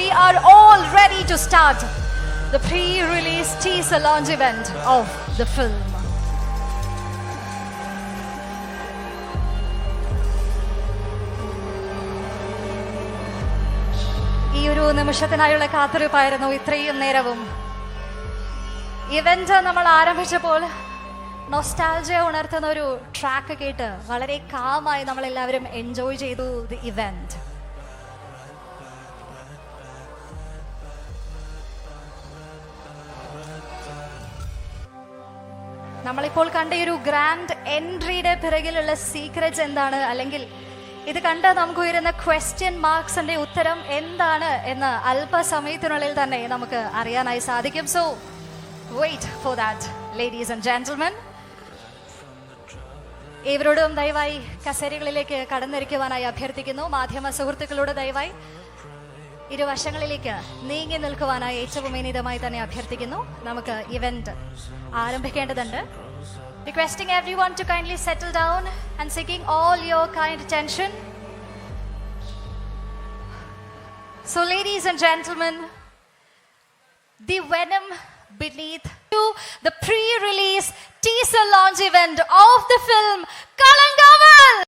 we are all ready to start the pre-release teaser launch event of the film. ഈ ഒരു നിമിഷത്തിനായുള്ള കാത്തിരിപ്പായിരുന്നു ഇത്രയും നേരവും event നമ്മൾ ആരംഭിച്ചപ്പോൾ നൊസ്റ്റാൾജിയ ഉണർത്തുന്ന ഒരു ട്രാക്ക് കേട്ട് വളരെ കാമായി നമ്മളെല്ലാവരും എൻജോയ് ചെയ്തു ദി ഇവന്റ് നമ്മളിപ്പോൾ കണ്ട ഈ ഒരു ഗ്രാൻഡ് എൻട്രിയുടെ പിറകിലുള്ള സീക്രറ്റ്സ് എന്താണ്? അല്ലെങ്കിൽ ഇത് കണ്ട് നമുക്ക് ഉയരുന്ന ക്വസ്റ്റ്യൻ മാർക്സിന്റെ ഉത്തരം എന്താണ് എന്ന് അല്പസമയത്തിനുള്ളിൽ തന്നെ നമുക്ക് അറിയാനായി സാധിക്കും. So wait for that ladies and gentlemen ഏവരോടും ദയവായി കസേരകളിലേക്ക് കടന്നിരിക്കുവാനായി അഭ്യർത്ഥിക്കുന്നു. മാധ്യമ സുഹൃത്തുക്കളോട് ദയവായി ഇരുവശങ്ങളിലേക്ക് നീങ്ങി നിൽക്കുവാനായി ഏറ്റവും വിനീതമായി തന്നെ അഭ്യർത്ഥിക്കുന്നു. നമുക്ക് ഇവന്റ് ആരംഭിക്കേണ്ടതുണ്ട്. Requesting everyone to kindly settle down and seeking all your kind attention so ladies and gentlemen the venom beneath you, the pre-release teaser launch event of the film Kalangaval.